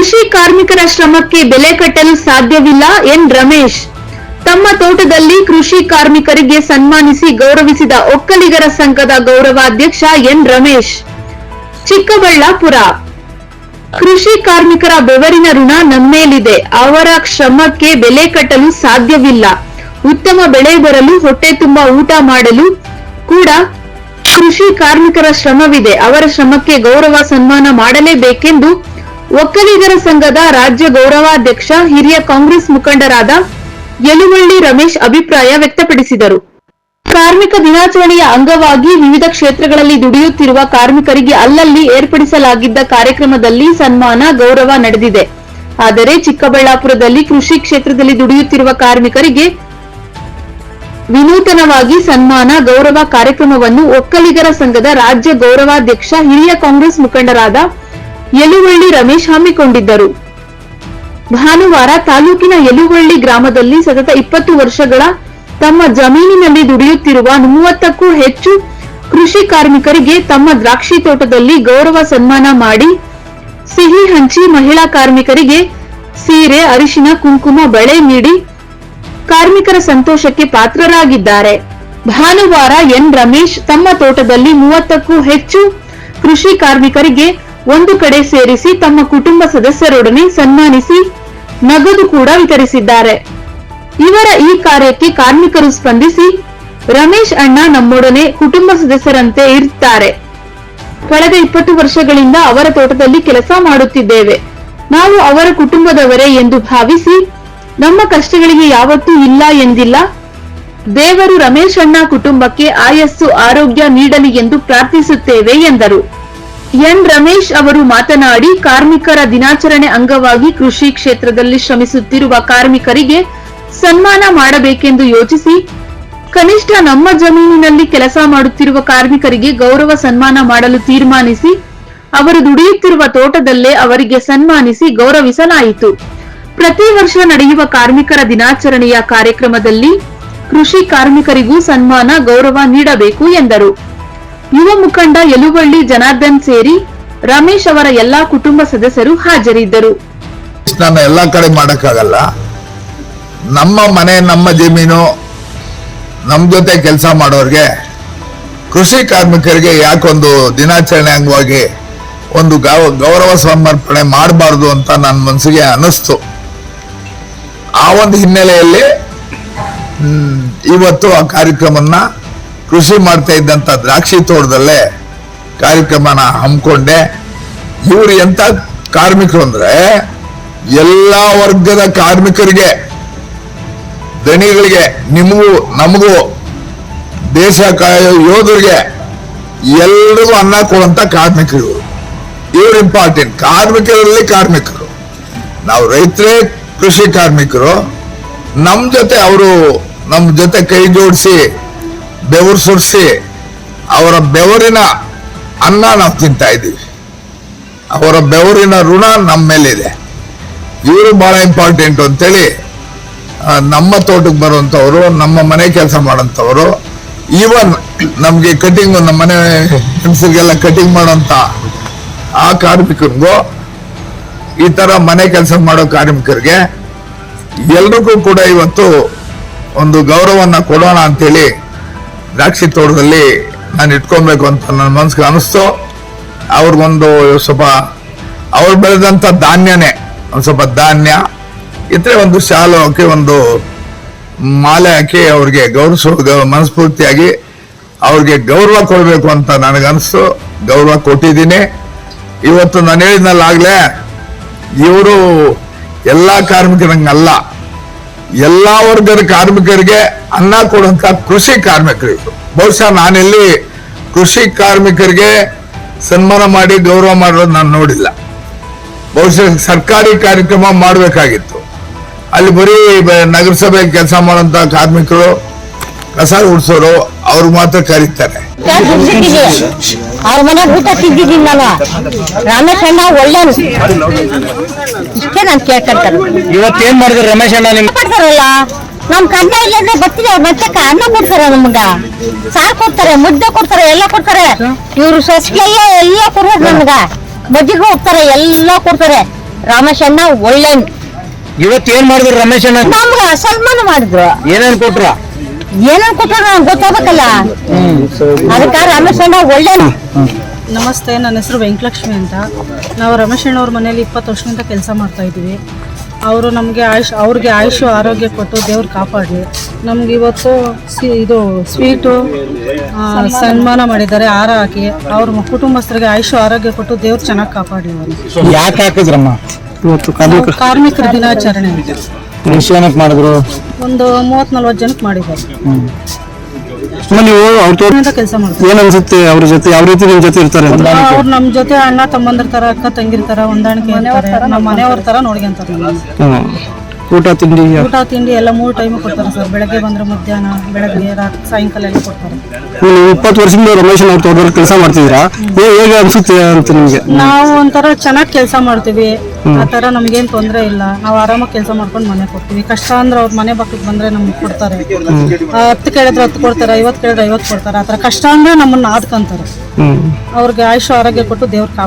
ಕೃಷಿ ಕಾರ್ಮಿಕರ ಶ್ರಮಕ್ಕೆ ಬೆಲೆ ಕಟ್ಟಲು ಸಾಧ್ಯವಿಲ್ಲ ಎನ್ ರಮೇಶ್. ತಮ್ಮ ತೋಟದಲ್ಲಿ ಕೃಷಿ ಕಾರ್ಮಿಕರಿಗೆ ಸನ್ಮಾನಿಸಿ ಗೌರವಿಸಿದ ಒಕ್ಕಲಿಗರ ಸಂಘದ ಗೌರವಾಧ್ಯಕ್ಷ ಎನ್ ರಮೇಶ್. ಚಿಕ್ಕಬಳ್ಳಾಪುರ. ಕೃಷಿ ಕಾರ್ಮಿಕರ ಬೆವರಿನ ಋಣ ನಮ್ಮೇಲಿದೆ. ಅವರ ಶ್ರಮಕ್ಕೆ ಬೆಲೆ ಕಟ್ಟಲು ಸಾಧ್ಯವಿಲ್ಲ. ಉತ್ತಮ ಬೆಳೆ ಬರಲು, ಹೊಟ್ಟೆ ತುಂಬಾ ಊಟ ಮಾಡಲು ಕೂಡ ಕೃಷಿ ಕಾರ್ಮಿಕರ ಶ್ರಮವಿದೆ. ಅವರ ಶ್ರಮಕ್ಕೆ ಗೌರವ ಸನ್ಮಾನ ಮಾಡಲೇಬೇಕೆಂದು ಒಕ್ಕಲಿಗರ ಸಂಘದ ರಾಜ್ಯ ಗೌರವಾಧ್ಯಕ್ಷ, ಹಿರಿಯ ಕಾಂಗ್ರೆಸ್ ಮುಖಂಡರಾದ ಯಲುವಳ್ಳಿ ರಮೇಶ್ ಅಭಿಪ್ರಾಯ ವ್ಯಕ್ತಪಡಿಸಿದರು. ಕಾರ್ಮಿಕ ದಿನಾಚರಣೆಯ ಅಂಗವಾಗಿ ವಿವಿಧ ಕ್ಷೇತ್ರಗಳಲ್ಲಿ ದುಡಿಯುತ್ತಿರುವ ಕಾರ್ಮಿಕರಿಗೆ ಅಲ್ಲಲ್ಲಿ ಏರ್ಪಡಿಸಲಾಗಿದ್ದ ಕಾರ್ಯಕ್ರಮದಲ್ಲಿ ಸನ್ಮಾನ, ಗೌರವ ನಡೆದಿದೆ. ಆದರೆ ಚಿಕ್ಕಬಳ್ಳಾಪುರದಲ್ಲಿ ಕೃಷಿ ಕ್ಷೇತ್ರದಲ್ಲಿ ದುಡಿಯುತ್ತಿರುವ ಕಾರ್ಮಿಕರಿಗೆ ವಿನೂತನವಾಗಿ ಸನ್ಮಾನ, ಗೌರವ ಕಾರ್ಯಕ್ರಮವನ್ನು ಒಕ್ಕಲಿಗರ ಸಂಘದ ರಾಜ್ಯ ಗೌರವಾಧ್ಯಕ್ಷ, ಹಿರಿಯ ಕಾಂಗ್ರೆಸ್ ಮುಖಂಡರಾದ ಯಲುವಳ್ಳಿ ರಮೇಶ್ ಹಮ್ಮಿಕೊಂಡಿದ್ದರು. ಭಾನುವಾರ ತಾಲೂಕಿನ ಯಲುವಳ್ಳಿ ಗ್ರಾಮದಲ್ಲಿ ಸತತ ಇಪ್ಪತ್ತು ವರ್ಷಗಳ ತಮ್ಮ ಜಮೀನಿನಲ್ಲಿ ದುಡಿಯುತ್ತಿರುವ ಮೂವತ್ತಕ್ಕೂ ಹೆಚ್ಚು ಕೃಷಿ ಕಾರ್ಮಿಕರಿಗೆ ತಮ್ಮ ದ್ರಾಕ್ಷಿ ತೋಟದಲ್ಲಿ ಗೌರವ ಸನ್ಮಾನ ಮಾಡಿ, ಸಿಹಿ ಹಂಚಿ ಮಹಿಳಾ ಕಾರ್ಮಿಕರಿಗೆ ಸೀರೆ, ಅರಿಶಿನ, ಕುಂಕುಮ, ಬಳೆ ನೀಡಿ ಕಾರ್ಮಿಕರ ಸಂತೋಷಕ್ಕೆ ಪಾತ್ರರಾಗಿದ್ದಾರೆ. ಭಾನುವಾರ ಎನ್ ರಮೇಶ್ ತಮ್ಮ ತೋಟದಲ್ಲಿ ಮೂವತ್ತಕ್ಕೂ ಹೆಚ್ಚು ಕೃಷಿ ಕಾರ್ಮಿಕರಿಗೆ ಒಂದು ಕಡೆ ಸೇರಿಸಿ ತಮ್ಮ ಕುಟುಂಬ ಸದಸ್ಯರೊಡನೆ ಸನ್ಮಾನಿಸಿ ನಗದು ಕೂಡ ವಿತರಿಸಿದ್ದಾರೆ. ಇವರ ಈ ಕಾರ್ಯಕ್ಕೆ ಕಾರ್ಮಿಕರು ಸ್ಪಂದಿಸಿ ರಮೇಶ್ ಅಣ್ಣ ನಮ್ಮೊಡನೆ ಕುಟುಂಬ ಸದಸ್ಯರಂತೆ ಇರ್ತಾರೆ. ಕಳೆದ ಇಪ್ಪತ್ತು ವರ್ಷಗಳಿಂದ ಅವರ ತೋಟದಲ್ಲಿ ಕೆಲಸ ಮಾಡುತ್ತಿದ್ದೇವೆ. ನಾವು ಅವರ ಕುಟುಂಬದವರೇ ಎಂದು ಭಾವಿಸಿ ನಮ್ಮ ಕಷ್ಟಗಳಿಗೆ ಯಾವತ್ತೂ ಇಲ್ಲ ಎಂದಿಲ್ಲ. ದೇವರು ರಮೇಶ್ ಅಣ್ಣ ಕುಟುಂಬಕ್ಕೆ ಆಯಸ್ಸು, ಆರೋಗ್ಯ ನೀಡಲಿ ಎಂದು ಪ್ರಾರ್ಥಿಸುತ್ತೇವೆ ಎಂದರು. ಎನ್ ರಮೇಶ್ ಅವರು ಮಾತನಾಡಿ, ಕಾರ್ಮಿಕರ ದಿನಾಚರಣೆ ಅಂಗವಾಗಿ ಕೃಷಿ ಕ್ಷೇತ್ರದಲ್ಲಿ ಶ್ರಮಿಸುತ್ತಿರುವ ಕಾರ್ಮಿಕರಿಗೆ ಸನ್ಮಾನ ಮಾಡಬೇಕೆಂದು ಯೋಚಿಸಿ, ಕನಿಷ್ಠ ನಮ್ಮ ಜಮೀನಿನಲ್ಲಿ ಕೆಲಸ ಮಾಡುತ್ತಿರುವ ಕಾರ್ಮಿಕರಿಗೆ ಗೌರವ ಸನ್ಮಾನ ಮಾಡಲು ತೀರ್ಮಾನಿಸಿ, ಅವರು ದುಡಿಯುತ್ತಿರುವ ತೋಟದಲ್ಲೇ ಅವರಿಗೆ ಸನ್ಮಾನಿಸಿ ಗೌರವಿಸಲಾಯಿತು. ಪ್ರತಿ ವರ್ಷ ನಡೆಯುವ ಕಾರ್ಮಿಕರ ದಿನಾಚರಣೆಯ ಕಾರ್ಯಕ್ರಮದಲ್ಲಿ ಕೃಷಿ ಕಾರ್ಮಿಕರಿಗೂ ಸನ್ಮಾನ, ಗೌರವ ನೀಡಬೇಕು ಎಂದರು. ಯುವ ಮುಖಂಡ ಯಲುವಳ್ಳಿ ಜನಾರ್ದನ್ ಸೇರಿ ರಮೇಶ್ ಅವರ ಎಲ್ಲಾ ಕುಟುಂಬ ಸದಸ್ಯರು ಹಾಜರಿದ್ದರು. ನಾನು ಎಲ್ಲ ಕಡೆ ಮಾಡಕ್ಕಾಗಲ್ಲ. ನಮ್ಮ ಮನೆ, ನಮ್ಮ ಜಮೀನು, ನಮ್ಮ ಜೊತೆ ಕೆಲಸ ಮಾಡೋರಿಗೆ, ಕೃಷಿ ಕಾರ್ಮಿಕರಿಗೆ ಯಾಕೊಂದು ದಿನಾಚರಣೆ ಅಂಗವಾಗಿ ಒಂದು ಗೌರವ ಸಮರ್ಪಣೆ ಮಾಡಬಾರ್ದು ಅಂತ ನನ್ನ ಮನಸ್ಸಿಗೆ ಅನಿಸ್ತು ಆ ಒಂದು ಹಿನ್ನೆಲೆಯಲ್ಲಿ ಇವತ್ತು ಆ ಕಾರ್ಯಕ್ರಮನ ಕೃಷಿ ಮಾಡ್ತಾ ಇದ್ದಂಥ ದ್ರಾಕ್ಷಿ ತೋಟದಲ್ಲೇ ಕಾರ್ಯಕ್ರಮನ ಹಮ್ಮಿಕೊಂಡೆ. ಇವರು ಎಂತ ಕಾರ್ಮಿಕರು ಅಂದ್ರೆ ಎಲ್ಲ ವರ್ಗದ ಕಾರ್ಮಿಕರಿಗೆ, ದಣಿಗಳಿಗೆ, ನಿಮಗೂ, ನಮಗೂ, ದೇಶ ಯೋಧರಿಗೆ ಎಲ್ರಿಗೂ ಅನ್ನ ಕೊಡುವಂತ ಕಾರ್ಮಿಕರು ಇವರು. ಇವರು ಇಂಪಾರ್ಟೆಂಟ್ ಕಾರ್ಮಿಕರಲ್ಲಿ ಕಾರ್ಮಿಕರು. ನಾವು ರೈತರೇ ಕೃಷಿ ಕಾರ್ಮಿಕರು. ನಮ್ಮ ಜೊತೆ ಅವರು ನಮ್ಮ ಜೊತೆ ಕೈ ಜೋಡಿಸಿ ಬೆವರು ಸುರಿಸಿ ಅವರ ಬೆವರಿನ ಅನ್ನ ನಾವು ತಿಂತಾ ಇದ್ದೀವಿ. ಅವರ ಬೆವರಿನ ಋಣ ನಮ್ಮ ಮೇಲಿದೆ. ಇವರು ಬಹಳ ಇಂಪಾರ್ಟೆಂಟ್ ಅಂತೇಳಿ ನಮ್ಮ ತೋಟಕ್ಕೆ ಬರುವಂಥವರು, ನಮ್ಮ ಮನೆ ಕೆಲಸ ಮಾಡೋಂಥವರು ಈವನ್ ನಮಗೆ ಕಟಿಂಗ್ ನಮ್ಮ ಮನೆ ಹೆಂಗಸರಿಗೆಲ್ಲ ಕಟಿಂಗ್ ಮಾಡೋಂಥ ಆ ಕಾರ್ಮಿಕರಿಗೂ, ಈ ಥರ ಮನೆ ಕೆಲಸ ಮಾಡೋ ಕಾರ್ಮಿಕರಿಗೆ ಎಲ್ರಿಗೂ ಕೂಡ ಇವತ್ತು ಒಂದು ಗೌರವವನ್ನು ಕೊಡೋಣ ಅಂತೇಳಿ ದ್ರಾಕ್ಷಿ ತೋಟದಲ್ಲಿ ನಾನು ಇಟ್ಕೊಬೇಕು ಅಂತ ನನ್ನ ಮನಸ್ಸಿಗೆ ಅನಿಸ್ತು. ಅವ್ರಿಗೊಂದು ಸ್ವಲ್ಪ, ಅವ್ರು ಬೆಳೆದಂಥ ಧಾನ್ಯನೇ, ಒಂದು ಸ್ವಲ್ಪ ಧಾನ್ಯ. ಇದ್ರೆ ಒಂದು ಶಾಲು ಹಾಕಿ, ಒಂದು ಮಾಲೆ ಹಾಕಿ ಅವ್ರಿಗೆ ಗೌರವ ಮನಸ್ಫೂರ್ತಿಯಾಗಿ ಅವ್ರಿಗೆ ಗೌರವ ಕೊಡಬೇಕು ಅಂತ ನನಗನ್ನಿಸ್ತು ಗೌರವ ಕೊಟ್ಟಿದ್ದೀನಿ. ಇವತ್ತು ನಾನು ಹೇಳಿದ್ನಲ್ಲಾಗಲೇ, ಇವರು ಎಲ್ಲ ಕಾರ್ಮಿಕರಂಗಲ್ಲ. ಎಲ್ಲ ವರ್ಗದ ಕಾರ್ಮಿಕರಿಗೆ ಅನ್ನ ಕೊಡುವಂತ ಕೃಷಿ ಕಾರ್ಮಿಕರು ಇದ್ರು ಬಹುಶಃ ನಾನಿಲ್ಲಿ ಕೃಷಿ ಕಾರ್ಮಿಕರಿಗೆ ಸನ್ಮಾನ ಮಾಡಿ ಗೌರವ ಮಾಡೋದು ನಾನು ನೋಡಿಲ್ಲ. ಬಹುಶಃ ಸರ್ಕಾರಿ ಕಾರ್ಯಕ್ರಮ ಮಾಡಬೇಕಾಗಿತ್ತು. ಅಲ್ಲಿ ಬರೀ ನಗರಸಭೆ ಕೆಲಸ ಮಾಡುವಂತ ಕಾರ್ಮಿಕರು ಕಸ ಗುಡಿಸೋರು ಅವ್ರು ಮಾತ್ರ ಕರೀತಾರೆ. ಅವ್ರ ಮನೆ ಊಟ ತಿಂದಿದ್ದೀನಿ ನಾನು. ರಮೇಶ್ ಅಣ್ಣ ಒಳ್ಳೆನು ಇಷ್ಟೇ ನಾನು ಕೇಳ್ಕೊಂತಾರೆ ಇವತ್ತೇನ್ ಮಾಡಿದ್ರು ರಮೇಶ್ ಅಣ್ಣ ನಿಮ್ ಕೊಡ್ತಾರಲ್ಲ ನಮ್ ಕಂಡ ಇಲ್ಲದೆ ಬರ್ತಿದೆ ಅವ್ರ ಮತ್ತೆ ಅನ್ನ ಕೊಡ್ತಾರ ನಮ್ಗ. ಸಾರ್ ಕೊಡ್ತಾರೆ ಮುದ್ದೆ ಕೊಡ್ತಾರೆ ಎಲ್ಲ ಕೊಡ್ತಾರೆ. ಇವ್ರು ಸಸ್ಗೆಲ್ಲ ಎಲ್ಲ ಕೊಡ್ಬೇಕು ನಮ್ಗ. ಮಜ್ಜಿಗೆ ಹೋಗ್ತಾರೆ ಎಲ್ಲ ಕೊಡ್ತಾರೆ. ರಮೇಶ್ ಅಣ್ಣ ಒಳ್ಳೆ ಇವತ್ತೇನ್ ಮಾಡಿದ್ರು ರಮೇಶ್ ಅಣ್ಣ? ನಮ್ಗ ಸನ್ಮಾನ ಮಾಡಿದ್ರು. ಏನೇನ್ ಕೊಟ್ರ? ಏನೇನ್ ಕೊಟ್ಟಾರ ಗೊತ್ತಾಗಬೇಕಲ್ಲ ಅದಕ್ಕ ರಮೇಶ್ ಅಣ್ಣ ಒಳ್ಳೆ ನಮಸ್ತೆ ನನ್ನ ಹೆಸರು ವೆಂಕಟಲಕ್ಷ್ಮಿ ಅಂತ. ನಾವು ರಮೇಶಣ್ಣ ಅಣ್ಣವ್ರ ಮನೇಲಿ ಇಪ್ಪತ್ತು ವರ್ಷದಿಂದ ಕೆಲಸ ಮಾಡ್ತಾ ಇದ್ದೀವಿ. ಅವರು ನಮಗೆ ಆಯುಷ್ ಅವ್ರಿಗೆ ಆಯುಷು ಆರೋಗ್ಯ ಕೊಟ್ಟು ದೇವ್ರು ಕಾಪಾಡಿ. ನಮ್ಗೆ ಇವತ್ತು ಸಿ- ಇದು ಸ್ವೀಟು ಸನ್ಮಾನ ಮಾಡಿದ್ದಾರೆ ಹಾರ ಹಾಕಿ. ಅವ್ರ ಕುಟುಂಬಸ್ಥರಿಗೆ ಆಯುಷು ಆರೋಗ್ಯ ಕೊಟ್ಟು ದೇವ್ರು ಚೆನ್ನಾಗಿ ಕಾಪಾಡಿ ಅವರು ಯಾಕೆ ಹಾಕಿದ್ರಮ್ಮ? ಇವತ್ತು ಕಾರ್ಮಿಕ ಕಾರ್ಮಿಕರ ದಿನಾಚರಣೆ. ಜನಕ್ಕೆ ಮಾಡಿದ್ರು? ಒಂದು ಮೂವತ್ ನಲ್ವತ್ತು ಜನಕ್ಕೆ ಮಾಡಿದ್ದಾರೆ ನೀವು ಅವ್ರ ತೋಟ ಕೆಲಸ ಮಾಡ್ತಾರೆ? ಏನ್ ಅನ್ಸುತ್ತೆ ಅವ್ರ ಜೊತೆ? ಯಾವ ರೀತಿ ನಿಮ್ ಜೊತೆ ಇರ್ತಾರೆ ಅಂತ? ಅವ್ರು ನಮ್ಮ ಜೊತೆ ಅಣ್ಣ ತಮ್ಮಂದ್ರ ತರ ಅಕ್ಕ ತಂಗಿರ್ತಾರ ತರ ಹೊಂದಾಣಿಕೆ ಇರ್ತಾರೆ. ನಮ್ಮ ಮನೆಯವ್ರ ತರ ನೋಡ್ಕೊಂತಾರೆ ನಮ್ಮನ್ನ. ಹ್ಮ್. ಊಟ ತಿಂಡಿ? ಊಟ ತಿಂಡಿ ಎಲ್ಲ ಮೂರು ಟೈಮ್ ಕೊಡ್ತಾರೆ ಸರ್. ಬೆಳಗ್ಗೆ ಬಂದ್ರೆ ಮಧ್ಯಾಹ್ನ ಬೆಳಗ್ಗೆ ರಾತ್ರಿ ಸಾಯಂಕಾಲ ಎಲ್ಲ ಕೊಡ್ತಾರೆ. ನೀವು ಇಪ್ಪತ್ತು ವರ್ಷದಿಂದ ರಮೇಶ್ ಅವ್ರ ತೋಟದಲ್ಲಿ ಕೆಲಸ ಮಾಡ್ತಿದ್ದೀರಾ? ಹೇ- ಹೇಗೆ ಅನ್ಸುತ್ತೆ ಅಂತ ನಿಮ್ಗೆ? ನಾವು ಒಂಥರ ಚೆನ್ನಾಗಿ ಕೆಲಸ ಮಾಡ್ತೀವಿ. ಆ ತರ ನಮ್ಗೇನ್ ತೊಂದರೆ ಇಲ್ಲ. ನಾವು ಆರಾಮಾಗಿ ಕೆಲಸ ಮಾಡ್ಕೊಂಡು ಮನೆ ಕೊಡ್ತೀವಿ. ಕಷ್ಟ ಅಂದ್ರೆ ಅವ್ರ ಮನೆ ಪಕ್ಕಕ್ಕೆ ಬಂದ್ರೆ ನಮ್ಗೆ ಕೊಡ್ತಾರೆ. ಹತ್ತು ಕೇಳಿದ್ರೆ ಹತ್ತು ಕೊಡ್ತಾರೆ ಐವತ್ತು ಕೇಳಿದ್ರೆ ಐವತ್ತು ಕೊಡ್ತಾರೆ. ಆ ಥರ ಕಷ್ಟ ಅಂದ್ರೆ ನಮ್ಮನ್ನ ಆದ್ಕೊಂತಾರೆ ಅವ್ರಿಗೆ ಆಯುಷ್ ಆರೋಗ್ಯ ಕೊಟ್ಟು ದೇವ್ರ